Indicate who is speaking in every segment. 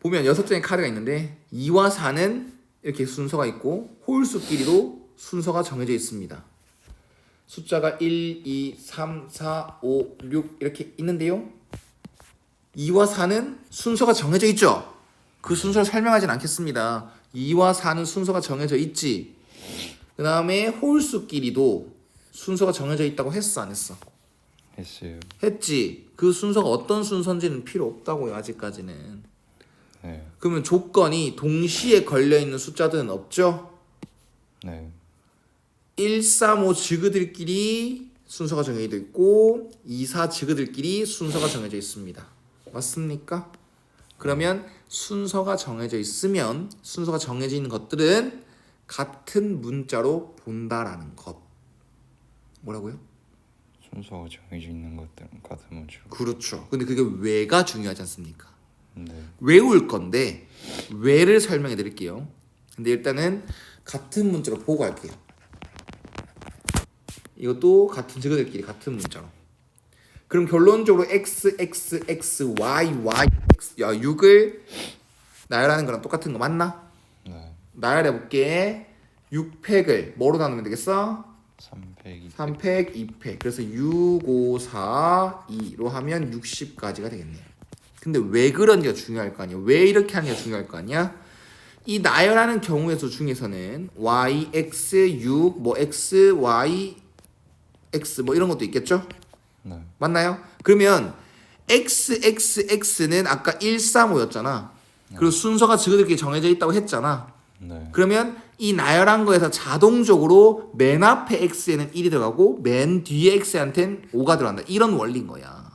Speaker 1: 보면 여섯 장의 카드가 있는데 2와 4는 이렇게 순서가 있고 홀수끼리도 순서가 정해져 있습니다. 숫자가 1, 2, 3, 4, 5, 6 이렇게 있는데요. 2와 4는 순서가 정해져 있죠. 그 순서를 설명하진 않겠습니다. 2와 4는 순서가 정해져 있지. 그 다음에 홀수끼리도 순서가 정해져 있다고 했어 안 했어?
Speaker 2: 했어요.
Speaker 1: 했지. 그 순서가 어떤 순서인지는 필요 없다고요 아직까지는.
Speaker 2: 네.
Speaker 1: 그러면 조건이 동시에 걸려 있는 숫자들은 없죠.
Speaker 2: 네.
Speaker 1: 1, 3, 5 지그들끼리 순서가 정해져 있고 2, 4 지그들끼리 순서가 정해져 있습니다. 맞습니까? 그러면 순서가 정해져 있으면 순서가 정해져 있는 것들은 같은 문자로 본다라는 것. 뭐라고요?
Speaker 2: 순서가 정해져 있는 것들은 같은 문자.
Speaker 1: 그렇죠. 근데 그게 왜가 중요하지 않습니까?
Speaker 2: 네.
Speaker 1: 외울 건데 왜를 설명해 드릴게요. 근데 일단은 같은 문자로 보고 할게요. 이것도 같은 지그들끼리 같은 문자로. 그럼 결론적으로 x x x y y x 야 6을 나열하는 거랑 똑같은 거 맞나?
Speaker 2: 네.
Speaker 1: 나열해 볼게. 6팩을 뭐로 나누면 되겠어?
Speaker 2: 300이
Speaker 1: 3팩, 2팩. 그래서 6, 5, 4, 2로 하면 60까지가 되겠네요. 근데 왜 그런지가 중요할 거 아니야. 왜 이렇게 하는 게 중요할 거 아니야. 이 나열하는 경우의 수 중에서는 y, x, 6, 뭐 x, y, x 뭐 이런 것도 있겠죠?
Speaker 2: 네.
Speaker 1: 맞나요? 그러면 x, x, x는 아까 1, 3, 5였잖아. 그리고 순서가 지그들끼리 정해져 있다고 했잖아.
Speaker 2: 네.
Speaker 1: 그러면 이 나열한 거에서 자동적으로 맨 앞에 x에는 1이 들어가고 맨 뒤에 x한테는 5가 들어간다. 이런 원리인 거야.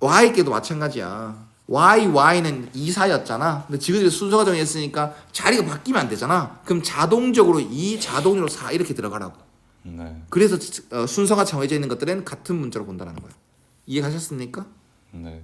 Speaker 1: Y께도 마찬가지야. y, y는 2, 4였잖아. 근데 지금 순서가 정해졌으니까 자리가 바뀌면 안 되잖아. 그럼 자동적으로 2, 자동적으로 4 이렇게 들어가라고.
Speaker 2: 네.
Speaker 1: 그래서 어, 순서가 정해져 있는 것들은 같은 문자로 본다는 거야. 이해 가셨습니까?
Speaker 2: 네.